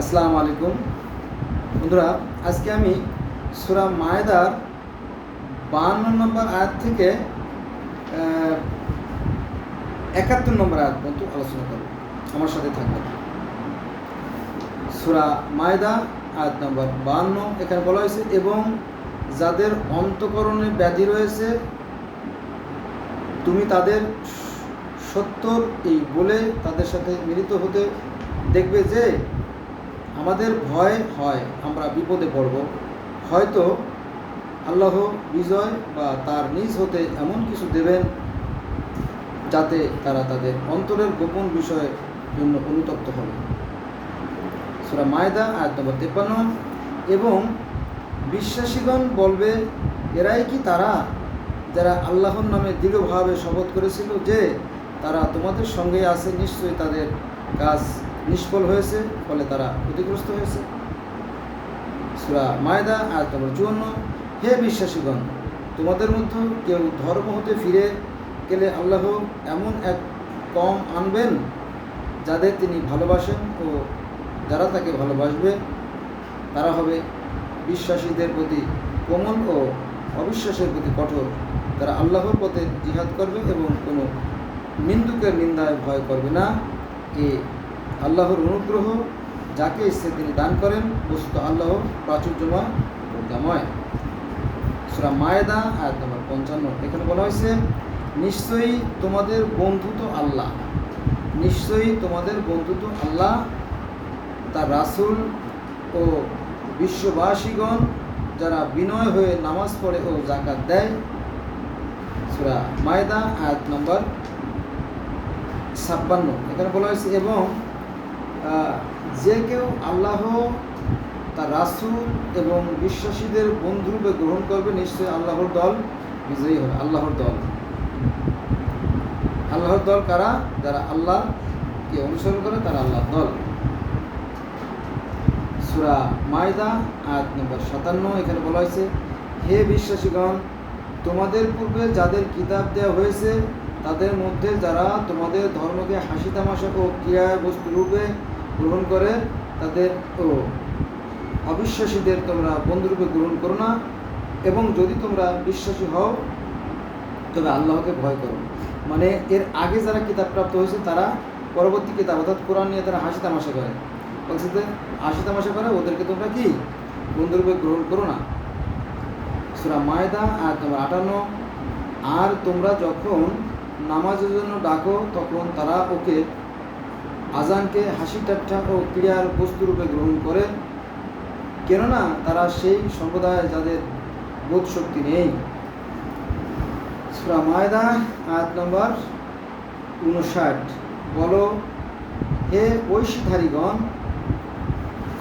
আসসালামু আলাইকুম। বন্ধুরা, আজকে আমি সুরা মায়দার বাহান্ন নম্বর আয়াত থেকে একাত্তর নম্বর আয়াত পর্যন্ত আলোচনা করব। আমার সাথে থাকবেন। সুরা মায়দা, আয়াত নম্বর বাহান্ন এখানে বলা হয়েছে, এবং যাদের অন্তকরণে ব্যাধি রয়েছে, তুমি তাদের সত্তর এই বলে তাদের সাথে মিলিত হতে দেখবে যে আমাদের ভয় হয়, আমরা বিপদে পড়ব। হয়তো আল্লাহ বিজয় বা তার নিজ হতে এমন কিছু দেবেন যাতে তারা তাদের অন্তরের গোপন বিষয়ের জন্য অনুতপ্ত হবে। সুরা মায়দা, আয়াত নম্বর তেপ্পান্ন। এবং বিশ্বাসীগণ বলবে, এরাই কি তারা যারা আল্লাহর নামে দৃঢ়ভাবে শপথ করেছিল যে তারা তোমাদের সঙ্গে আছে, নিশ্চয়ই তাদের কাজ নিষ্ফল হয়েছে, ফলে তারা ক্ষতিগ্রস্ত হয়েছে। সুরা মায়দা আর নম্বর চুয়ান্ন, হে বিশ্বাসীগণ, তোমাদের মধ্যে কেউ ধর্ম হতে ফিরে গেলে আল্লাহ এমন এক কম আনবেন যাদের তিনি ভালোবাসেন ও যারা তাকে ভালোবাসবে, তারা হবে বিশ্বাসীদের প্রতি কোমল ও অবিশ্বাসের প্রতি কঠোর। তারা আল্লাহর পথে জিহাদ করবে এবং কোনো নিন্দুকের নিন্দায় ভয় করবে না। এ আল্লাহর অনুগ্রহ যাকে ইচ্ছে তিনি দান করেন, বস্তুত আল্লাহ প্রাচুর্যময় প্রজ্ঞাময় সুরা মায়েদা, আয়াত নম্বর পঞ্চান্ন। এখানে বলা হয়েছে, নিশ্চয়ই তোমাদের বন্ধু তো আল্লাহ, নিশ্চয়ই তোমাদের বন্ধু তো আল্লাহ, তার রাসূল ও বিশ্ববাসীগণ যারা বিনয় হয়ে নামাজ পড়ে ও জাকাত দেয়। সুরা মায়দা, আয়াত নম্বর ছাপ্পান্ন। এখানে বলা হয়েছে, এবং যে কেউ আল্লাহ, তার রাসূল এবং বিশ্বাসীদের বন্ধুরূপে গ্রহণ করবে, নিশ্চয়ই আল্লাহর দল বিজয়ী হবে, আল্লাহর দল। আল্লাহর দল কারা? যারা আল্লাহকে অনুসরণ করে, তারা আল্লাহর দল। সুরা মায়দা, আয়াত নম্বর সাতান্ন, এখানে বলা হয়েছে, হে বিশ্বাসীগণ, তোমাদের পূর্বে যাদের কিতাব দেওয়া হয়েছে, তাদের মধ্যে যারা তোমাদের ধর্মকে হাসি তামাশা ও ক্রিয়া বস্তু রূপে গ্রহণ করে তাদের, ও অবিশ্বাসীদের তোমরা বন্ধুরূপে গ্রহণ করো না এবং যদি তোমরা বিশ্বাসী হও, তবে আল্লাহকে ভয় করো। মানে এর আগে যারা কিতাব প্রাপ্ত হয়েছে, তারা পরবর্তী কিতাব, অর্থাৎ কোরআন নিয়ে তারা হাসি তামাশা করে। বলছে যে, হাসি তামাশা করে, ওদেরকে তোমরা কি? বন্ধুরূপে গ্রহণ করো না। সুরা মায়দা আর তোমার আটান্ন। আর তোমরা যখন নামাজের জন্য ডাকো, তখন তারা ওকে আজানকে হাসি ঠাট্টা ও ক্রিয়ার বস্তুরূপে গ্রহণ করে। কেননা তারা সেই সম্প্রদায় যাদের বোধ শক্তি নেই মায়দা, আয়াত নম্বর উনষাট বলো, হে ঐশীধারীগণ,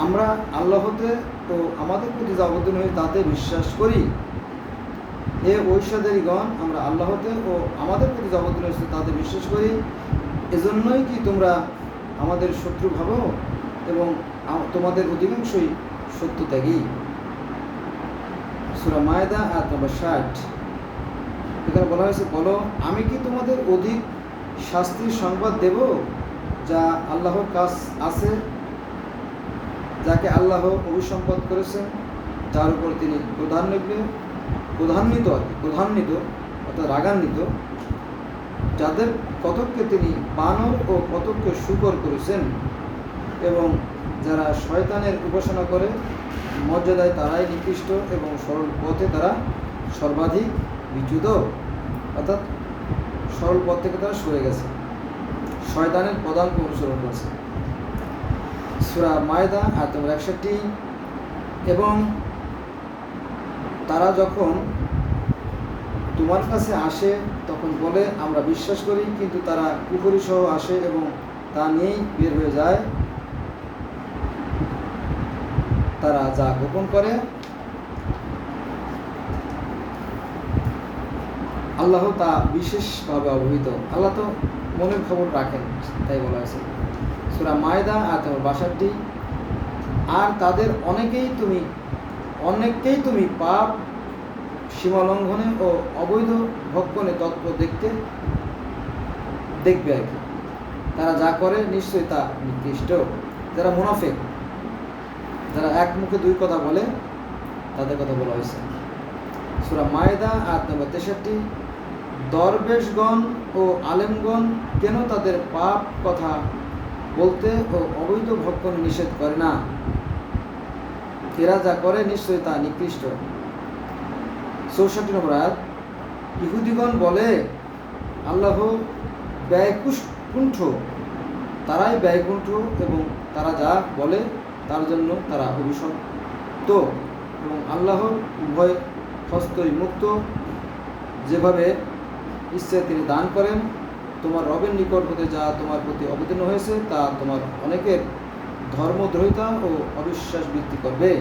আমরা আল্লাহতে ও আমাদের প্রতি যাবতীয় হয়ে তাতে বিশ্বাস করি। হে ঐশাদারীগণ আমরা আল্লাহতে ও আমাদের প্রতি যাবতীয় হয়েছে তাতে বিশ্বাস করি। এজন্যই কি তোমরা আমাদের শত্রু ভাবো এবং তোমাদের অধিকাংশই সত্যত্যাগী সুরা মায়দা, আয়াত নম্বর ষাট। এখানে বলা হয়েছে, বলো, আমি কি তোমাদের অধিক শাস্তির সংবাদ দেব যা আল্লাহর কাজ আছে, যাকে আল্লাহ অভিসম্পদ করেছেন, যার উপর তিনি প্রধান্বিত প্রধান্বিত আর প্রধান্বিত অর্থাৎ রাগান্বিত? যাদের কতককে তিনি বানর ও কতককে শুকর করেছেন এবং যারা শয়তানের উপাসনা করে, মর্যাদায় তারাই নিকৃষ্ট এবং সরল পথে তারা সর্বাধিক বিচ্যুত। অর্থাৎ সরল পথ থেকে তারা সরে গেছে। শয়তানের পদাঙ্ক অনুসরণ করছে। সুরা মায়দা আর তোমার একষট্টি। এবং তারা যখন তোমার কাছে আসে তখন বলে, আমরা বিশ্বাস করি, কিন্তু তারা কুপুরি সহ আসে এবং তা নিয়েই বের হয়ে যায়। তারা যা গোপন করে। আল্লাহ তা বিশেষভাবে অবহিত। আল্লাহ তো মনের খবর রাখেন, তাই বলা হয়েছে। সুরা মায়দা আর তোমার বাসাটি আর তাদের অনেকেই তুমি, অনেককেই তুমি পাপ সীমালঙ্ঘনে ও অবৈধ ভক্ষণে তৎপর দেখতে দেখবে আর কি। তারা যা করে নিশ্চয়ই তা নির্দিষ্ট যারা মুনাফেক, যারা এক মুখে দুই কথা বলে, তাদের কথা বলা হয়েছে। সুরা মায়দা, আয়াত নম্বর তেষট্টি, দরবেশগণ ও আলেমগণ কেন তাদের পাপ কথা বলতে ও অবৈধ ভক্ষণ নিষেধ করে না? এরা যা করে নিশ্চয়ই তা নিকৃষ্ট। চৌষট্টি নম্বর আয়াত, ইহুদিগণ বলে, আল্লাহ ব্যয়কুণ্ঠ তারাই ব্যয়কুণ্ঠ এবং তারা যা বলে তার জন্য তারা অভিশপ্ত এবং আল্লাহর উভয় হস্তই মুক্ত। যেভাবে ইচ্ছে তিনি দান করেন, তোমার রবের নিকট হতে যা তোমার প্রতি অবতীর্ণ হয়েছে, তা তোমার অনেকের ধর্মদ্রোহিতা ও অবিশ্বাস বৃদ্ধি করবে।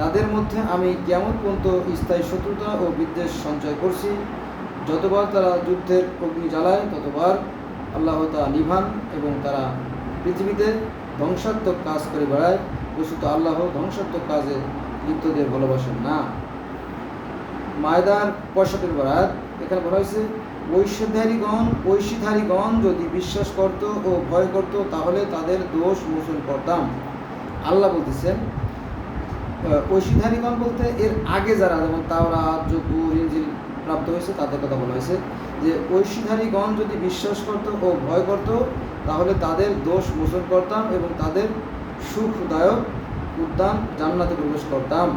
তাদের মধ্যে আমি কেমন পর্যন্ত স্থায়ী শত্রুতা ও বিদ্বেষ সঞ্চয় করছি, যতবার তারা যুদ্ধের অগ্নি জ্বালায়, ততবার আল্লাহ তা নিভান এবং তারা পৃথিবীতে ধ্বংসাত্মক কাজ করে বেড়ায়। বস্তুত আল্লাহ ধ্বংসাত্মক কাজে লিপ্তদের ভালোবাসেন না। মায়দার পঁয়ষট্টি নম্বর এখানে বলা হয়েছে ঐশ্বধারীগণ ঐশীধারীগণ যদি বিশ্বাস করত ও ভয় করত, তাহলে তাদের দোষ মোচন করতাম। আল্লাহ বলতেছেন ঐশীধারীগণ বলতে এর আগে যারা, যেমন তাওরা জবুর ইঞ্জিল প্রাপ্ত হয়েছে, তাদের কথা বলা হয়েছে যে ঐশীধারীগণ যদি বিশ্বাস করত ও ভয় করত, তাহলে তাদের দোষ মোচন করতাম এবং তাদের সুখদায়ক উদ্যান জান্নাতে প্রবেশ করতাম।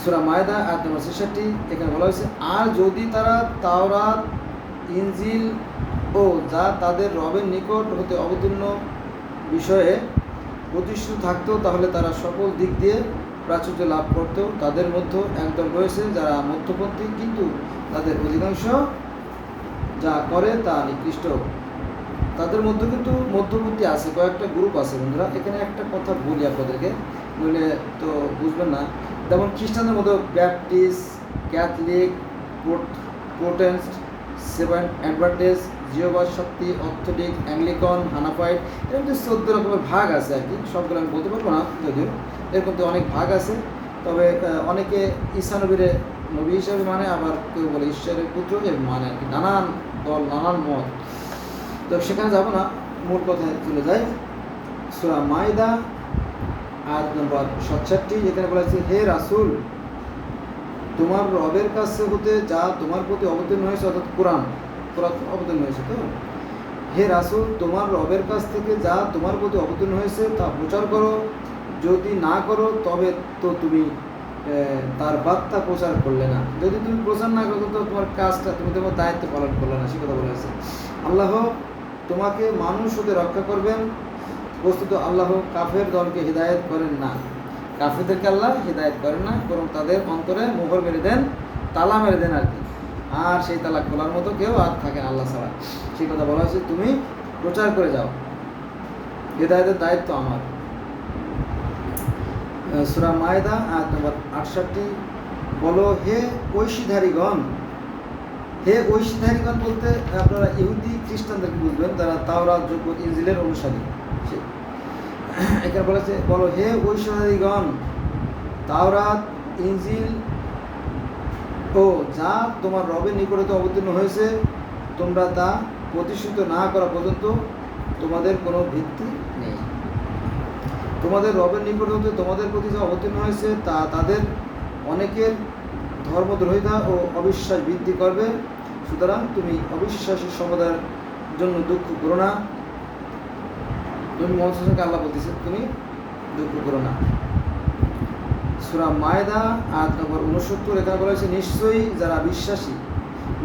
সুরা মায়দা, আয়াত নম্বর ছেষট্টি, এখানে বলা হয়েছে, আর যদি তারা তাওরাত, ইনজিল ও যা তাদের রবের নিকট হতে অবতীর্ণ বিষয়ে প্রতিষ্ঠিত থাকতো তাহলে তারা সকল দিক দিয়ে প্রাচুর্য লাভ করতো তাদের মধ্যে একদল রয়েছে যারা মধ্যপন্থী, কিন্তু তাদের অধিকাংশ যা করে তা নিকৃষ্ট। তাদের মধ্যে কিন্তু মধ্যপন্থী আছে, কয়েকটা গ্রুপ আছে বন্ধুরা। এখানে একটা কথা বলি আপনাদেরকে, নইলে তো বুঝবেন না। যেমন খ্রিস্টানদের মধ্যে Baptist, Catholic Protestant seven Adventist জিওবাস শক্তি অর্থোডিক অ্যাংলিকন, হানাফাইট, এরকম যে চোদ্দ রকমের ভাগ আছে আর কি। সবগুলো আমি বলতে পারব না যদিও। এরকম তো অনেক ভাগ আছে। তবে অনেকে ঈশা নবীরে নবী হিসাবে মানে আবার কেউ বলে ঈশ্বরের পুত্র মানে আর কি। নানান দল, নানান মত। তো সেখানে যাব না। মূল কথায় চলে যাই। সুরা মাইদা আয়াত নম্বর সাতষট্টি, যেখানে বলা হয়েছে, হে রাসুল, তোমার রবের কাছে হতে যা তোমার প্রতি অবতীর্ণ হয়েছে, অর্থাৎ কোরআন কোরআন অবতীর্ণ হয়েছে তো? হে রাসুল, তোমার রবের কাছ থেকে যা তোমার প্রতি অবতীর্ণ হয়েছে তা প্রচার করো। যদি না করো, তবে তো তুমি তার বার্তা প্রচার করলে না। যদি তুমি প্রচার না করো, তো তোমার কাজটা, তুমি তোমার দায়িত্ব পালন করলে না। সে কথা বলা হয়েছে। আল্লাহ তোমাকে মানুষ হতে রক্ষা করবেন। বস্তুত আল্লাহ কাফের দলকে হৃদায়ত করেন না। কাফেরদেরকে আল্লাহ হৃদায়ত করেন না, বরং তাদের অন্তরে মোহর মেরে দেন, তালা মেরে দেন আর কি। আর সেই তালা খোলার মতো কেউ আর থাকে আল্লাহ ছাড়া। সেই কথা বলা হয়েছে, তুমি প্রচার করে যাও। হৃদায়তের দায়িত্ব আমার। সূরা মায়দা, আয়াত নম্বর আটষট্টি। বলো, হে ঐশীধারীগণ হে ঐশীধারীগণ বলতে আপনারা ইহুদি, খ্রিস্টানদেরকে বুঝবেন, তারা তাওরাত যোগ্য ইঞ্জিলের অনুসারী। এখানে বলেছে, বলো, হে ঐশ্বরাদিগণ তাওরাত ইঞ্জিল ও যা তোমার রবের নিকটতে অবতীর্ণ হয়েছে, তোমরা তা প্রতিষ্ঠিত না করা পর্যন্ত তোমাদের কোনো ভিত্তি নেই। তোমাদের রবের নিকট হতে তোমাদের প্রতি যা অবতীর্ণ হয়েছে, তা তাদের অনেকের ধর্মদ্রোহিতা ও অবিশ্বাস বৃদ্ধি করবে। সুতরাং তুমি অবিশ্বাসী সম্প্রদায়ের জন্য দুঃখ করো না। তুমি হোসেনকে আল্লাহ বলতেছে, তুমি দুঃখ করো না। সুরা মায়দা, আয়াত নম্বর উনসত্তর এখানে বলা হয়েছে, নিশ্চয়ই যারা বিশ্বাসী,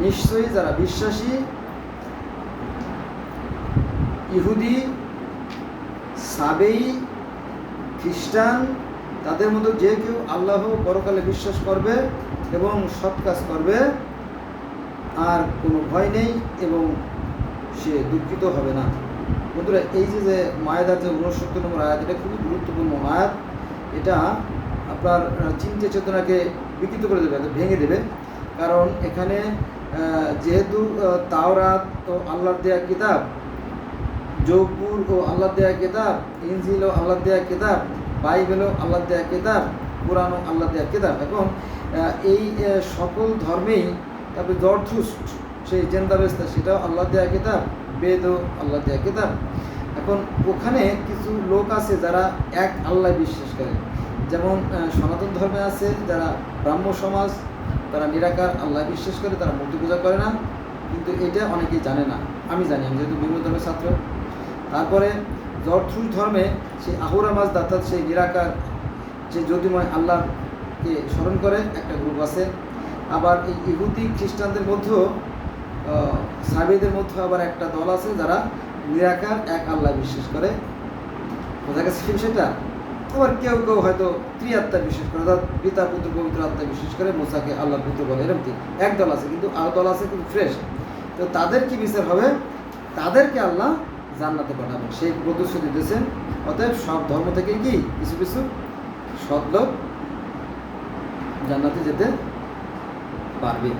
নিশ্চয়ই যারা বিশ্বাসী, ইহুদি, সাবেই খ্রিস্টান, তাদের মধ্যে যে কেউ আল্লাহ পরকালে বিশ্বাস করবে এবং সৎ কাজ করবে, আর কোনো ভয় নেই এবং সে দুঃখিত হবে না। বন্ধুরা, এই যে যে মায়েদার যে উনসত্তর নম্বর আয়াত, এটা খুবই গুরুত্বপূর্ণ আয়াত। এটা আপনার চিন্তা চেতনাকে বিকৃত করে দেবে, ভেঙে দেবে। কারণ এখানে যেহেতু তাওরাত ও আল্লাহর দেয়া কিতাব জৌপুর ও আল্লাহ দেয়া কিতাব, ইনজিল ও আল্লাহ দেয়া কিতাব, বাইবেল ও আল্লাহ দেয়া কিতাব, কোরআন ও আল্লাহ দেয়া কিতাব। এখন এই সকল ধর্মেই তারপরে জর্থুস্ট সেই জেন্দাবেস্তা সেটাও আল্লাহ দেয়া কিতাব বেদ ও আল্লাহ দেয়া কিতাব। এখন, ওখানে কিছু লোক আছে যারা এক আল্লাহ বিশ্বাস করে। যেমন সনাতন ধর্মে আছে যারা ব্রাহ্ম সমাজ, তারা নিরাকার, আল্লাহ বিশ্বাস করে, তারা মূর্তি পূজা করে না। কিন্তু এটা অনেকেই জানে না। আমি জানি, আমি যেহেতু বিভিন্ন ধর্মের ছাত্র। তারপরে জর্থুস ধর্মে সেই আহুরা মাছ, অর্থাৎ সেই নিরাকার, যে জ্যোতিময় আল্লাহকে স্মরণ করে, একটা গ্রুপ আছে। আবার এই ইহুদি খ্রিস্টানদের মধ্যেও সাবিদের মধ্যে আবার একটা দল আছে যারা নিরাকার, এক আল্লাহ বিশ্বাস করে। বোঝা গেছে বিষয়টা? আবার কেউ কেউ হয়তো ত্রিআত্মা বিশ্বাস করে, অর্থাৎ পিতা, পুত্র, পবিত্র আত্মা বিশ্বাস করে, মোসাকে আল্লাহ পুত্র বলে, এরকম কি এক দল আছে, কিন্তু আর দল আছে কিন্তু ফ্রেশ তো তাদের কি বিচার হবে? তাদেরকে আল্লাহ জান্নাতে পাঠাবেন। সেই প্রতিশ্রুতি দিয়েছেন। অতএব সব ধর্ম থেকে কি? কিছু কিছু সৎ লোক জান্নাতে যেতে পারবে।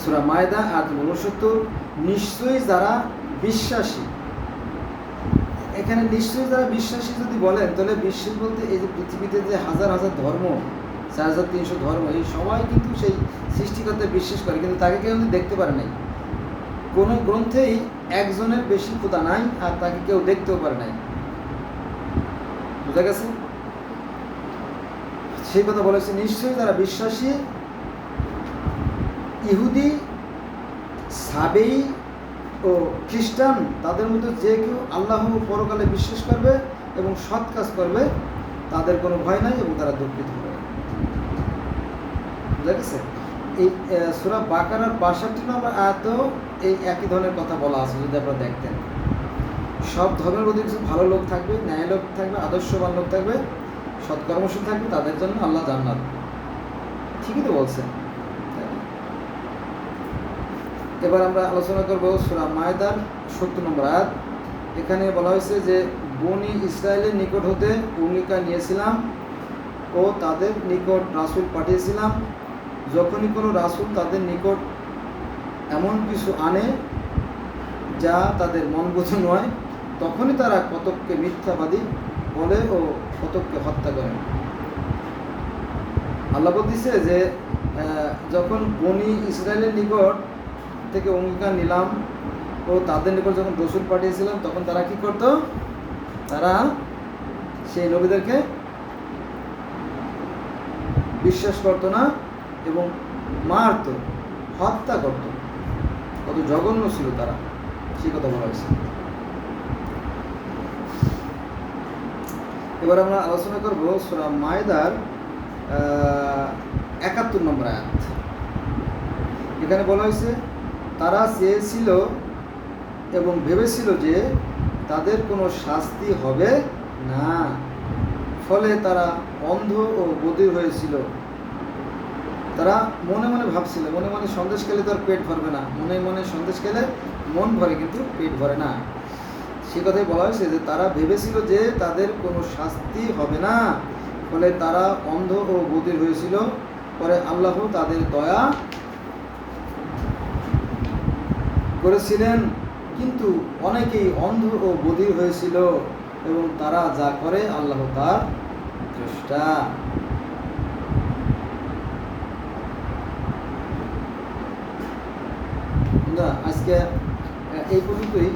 সুরা মায়দা আট উনসত্তর, নিশ্চয়ই যারা বিশ্বাসী এখানে নিশ্চয়ই যারা বিশ্বাসী যদি বলেন, তাহলে বিশ্বাস বলতে এই যে পৃথিবীতে যে হাজার হাজার ধর্ম, চার হাজার তিনশো ধর্ম, এই সবাই কিন্তু সেই সৃষ্টিকর্তায় বিশ্বাস করে, কিন্তু তাকে কেউ দেখতে পারে নাই, কোনো গ্রন্থেই একজনের বেশি খোদা নাই আর তাকে কেউ দেখতেও পারে নাই। বুঝা গেছে? সেই কথা বলেছে নিশ্চয়ই যারা বিশ্বাসী, ইহুদি, সাবেই ও খ্রিস্টান, তাদের মধ্যে যে কেউ আল্লাহ পরকালে বিশ্বাস করবে এবং সৎ কাজ করবে, তাদের কোনো ভয় নাই এবং তারা দুঃখিত হবে। বুঝা এই সুরা বাকারার বাষট্টি নম্বর আয়াতেও এই একই ধরনের কথা বলা আছে, যদি আপনারা দেখতেন। সব ধর্মের মধ্যে কিছু ভালো লোক থাকবে, ন্যায় লোক থাকবে, আদর্শবান লোক থাকবে, সৎকর্মশীল থাকবে, তাদের জন্য আল্লাহ জান্নাত। ঠিকই তো বলছেন। এবার আমরা আলোচনা করব সুরা মায়দার সত্তর নম্বর আয়াত। এখানে বলা হয়েছে যে, বনি ইসরায়েলের নিকট হতে ভূমিকা নিয়েছিলাম ও তাদের নিকট রাসুল পাঠিয়েছিলাম। যখনই কোনো রাসূল তাদের নিকট এমন কিছু আনে যা তাদের মন মনবোধ নয়, তখনই তারা কতককে মিথ্যাবাদী বলে ও কতককে হত্যা করে। আল্লাহ বলতেছে যে যখন বনি ইসরায়েলের নিকট থেকে অঙ্গীকার নিলাম। ও তাদের নিকট যখন রসুল পাঠিয়েছিলাম তখন তারা কি করত? তারা সেই নবীদেরকে বিশ্বাস করতো না এবং মারতো, হত্যা করতো। কত জঘন্য ছিল তারা, সেই কথা বলা হয়েছে। এবার আমরা আলোচনা করব সুরা মায়দার একাত্তর নম্বর আয়াত। এখানে বলা হয়েছে তারা চেয়েছিল এবং ভেবেছিল যে তাদের কোনো শাস্তি হবে না। ফলে তারা অন্ধ ও বধির হয়েছিল। তারা মনে মনে ভাবছিল, মনে মনে সন্দেশ খেলে তো আর পেট ভরবে না। মনে মনে সন্দেশ খেলে মন ভরে, কিন্তু পেট ভরে না। সে কথাই বলা হয়েছে যে তারা ভেবেছিল যে তাদের কোনো শাস্তি হবে না। ফলে তারা অন্ধ ও বধির হয়েছিল। পরে আল্লাহ তাদের দয়া করেছিলেন, কিন্তু অনেকেই অন্ধ ও বধির হয়েছিল এবং তারা যা করে আল্লাহ তার চেষ্টা আজকে এই পর্যন্তই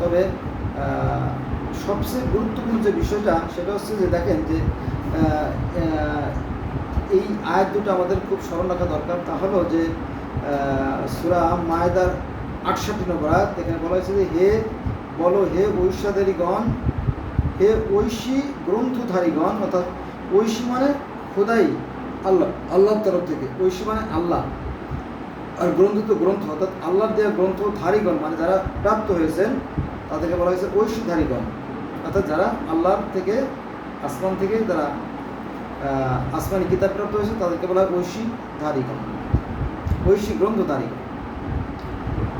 তবে সবচেয়ে গুরুত্বপূর্ণ যে বিষয়টা, সেটা হচ্ছে যে দেখেন যে এই আয়াত দুটো আমাদের খুব স্মরণ রাখা দরকার। তা হলো যে সুরা মায়দার আটষট্টি নম্বর আয়াত, এখানে বলা হয়েছে যে, হে, বলো হে ঐশাধারীগণ হে ঐশী গ্রন্থধারীগণ, অর্থাৎ ঐশী মানে খোদাই, আল্লাহ, আল্লাহর তরফ থেকে। ঐশী মানে আল্লাহ। আর গ্রন্থ তো গ্রন্থ, অর্থাৎ আল্লাহর দেওয়া গ্রন্থ ধারীগণ মানে যারা প্রাপ্ত হয়েছেন, তাদেরকে বলা হয়েছে ঐশী ধারীগণ অর্থাৎ যারা আল্লাহর থেকে, আসমান থেকে যারা আসমানি কিতাব প্রাপ্ত হয়েছে, তাদেরকে বলা হয় ঐশী ধারীগণ ঐশী গ্রন্থধারীগণ।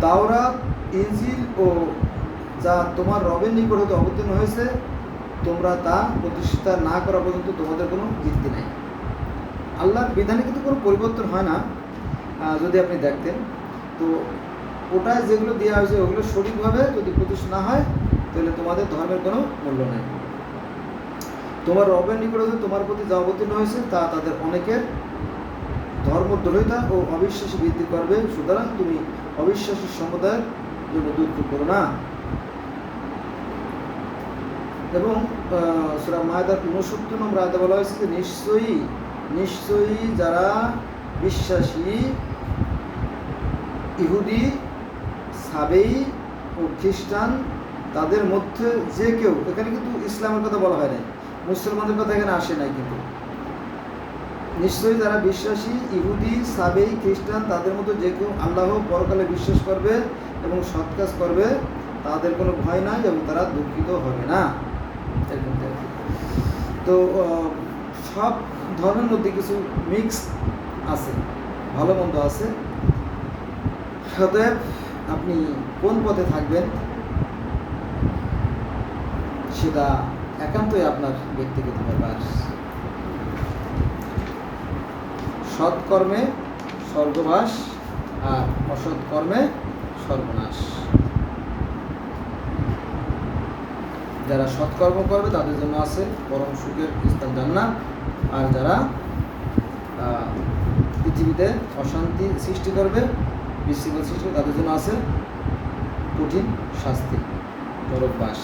তাওরাত, ইনজিল ও যা তোমার রবের নিকট হতে অবতীর্ণ হয়েছে, তোমরা তা প্রতিষ্ঠা না করা পর্যন্ত তোমাদের কোনো ভিত্তি নাই। আল্লাহর বিধানে কিন্তু কোনো পরিবর্তন হয় না যদি আপনি দেখতেন। তো ওটায় যেগুলো দেওয়া হয়েছে, ওগুলো সঠিকভাবে যদি প্রতিষ্ঠা না হয়, তাহলে তোমাদের ধর্মের কোনো মূল্য নেই। তোমার রবের নিকট তোমার প্রতি যা অবতীর্ণ হয়েছে, তা তাদের অনেকের ধর্মদ্রোহিতা ও অবিশ্বাসী বৃদ্ধি করবে, সুতরাং তুমি অবিশ্বাসী সম্প্রদায়ের জন্য দুঃখ করো না। এবং মায়দার নম্বর বলা হয়েছে যে নিশ্চয়ই নিশ্চয়ই যারা বিশ্বাসী, ইহুদি, সাবেই ও খ্রিস্টান, তাদের মধ্যে যে কেউ, এখানে কিন্তু ইসলামের কথা বলা হয় নাই মুসলমানদের কথা এখানে আসে নাই কিন্তু। নিশ্চয়ই যারা বিশ্বাসী, ইহুদি, সাবেই খ্রিস্টান, তাদের মতো যে কেউ আল্লাহ পরকালে বিশ্বাস করবে এবং সৎ কাজ করবে, তাদের কোনো ভয় নাই এবং তারা দুঃখিত হবে না। তো সব ধর্মের মধ্যে কিছু মিক্স আছে, ভালো মন্দ আছে। অতএব আপনি কোন পথে থাকবেন? সেটা একান্তই আপনার ব্যক্তিগত ব্যাপার। সৎকর্মে স্বর্গবাস আর অসৎকর্মে সর্বনাশ। যারা সৎকর্ম করবে, তাদের জন্য আছে পরম সুখের স্থান জান্নাত। আর যারা পৃথিবীতে অশান্তি সৃষ্টি করবে, বিশৃঙ্খল সৃষ্টি তাদের জন্য আছে কঠিন শাস্তি নরকবাস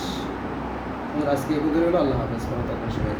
আজকে এগুলো আল্লাহ হাফেজ। থাকবেন সবাই।